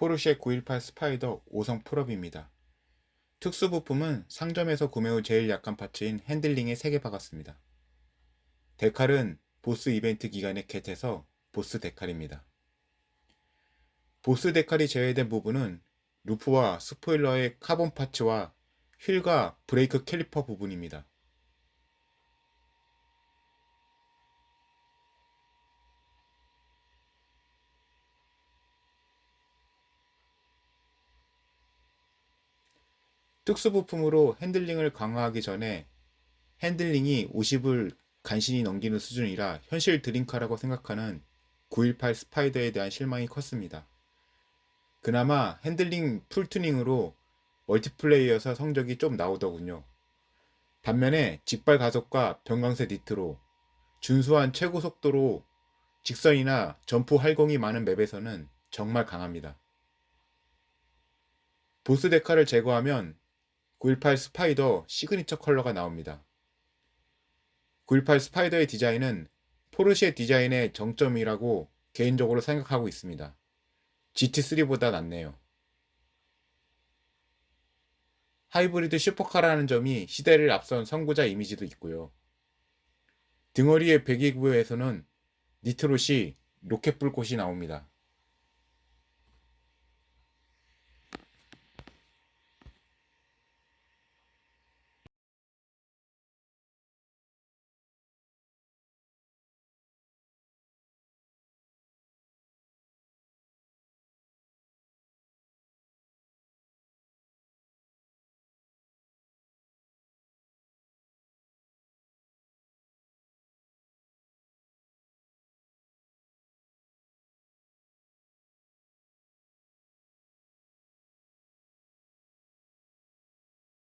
포르쉐 918 스파이더 5성 풀업입니다. 특수 부품은 상점에서 구매 후 제일 약한 파츠인 핸들링에 3개 박았습니다. 데칼은 보스 이벤트 기간에 겟해서 보스 데칼입니다. 보스 데칼이 제외된 부분은 루프와 스포일러의 카본 파츠와 휠과 브레이크 캘리퍼 부분입니다. 특수 부품으로 핸들링을 강화하기 전에 핸들링이 50을 간신히 넘기는 수준이라 현실 드림카라고 생각하는 918 스파이더에 대한 실망이 컸습니다. 그나마 핸들링 풀튜닝으로 멀티플레이어서 성적이 좀 나오더군요. 반면에 직발 가속과 변광세 니트로, 준수한 최고 속도로 직선이나 점프 활공이 많은 맵에서는 정말 강합니다. 보스 데카를 제거하면 918 스파이더 시그니처 컬러가 나옵니다. 918 스파이더의 디자인은 포르쉐 디자인의 정점이라고 개인적으로 생각하고 있습니다. GT3보다 낫네요. 하이브리드 슈퍼카라는 점이 시대를 앞선 선구자 이미지도 있고요. 등허리의 배기구에서는 니트롯이 로켓 불꽃이 나옵니다.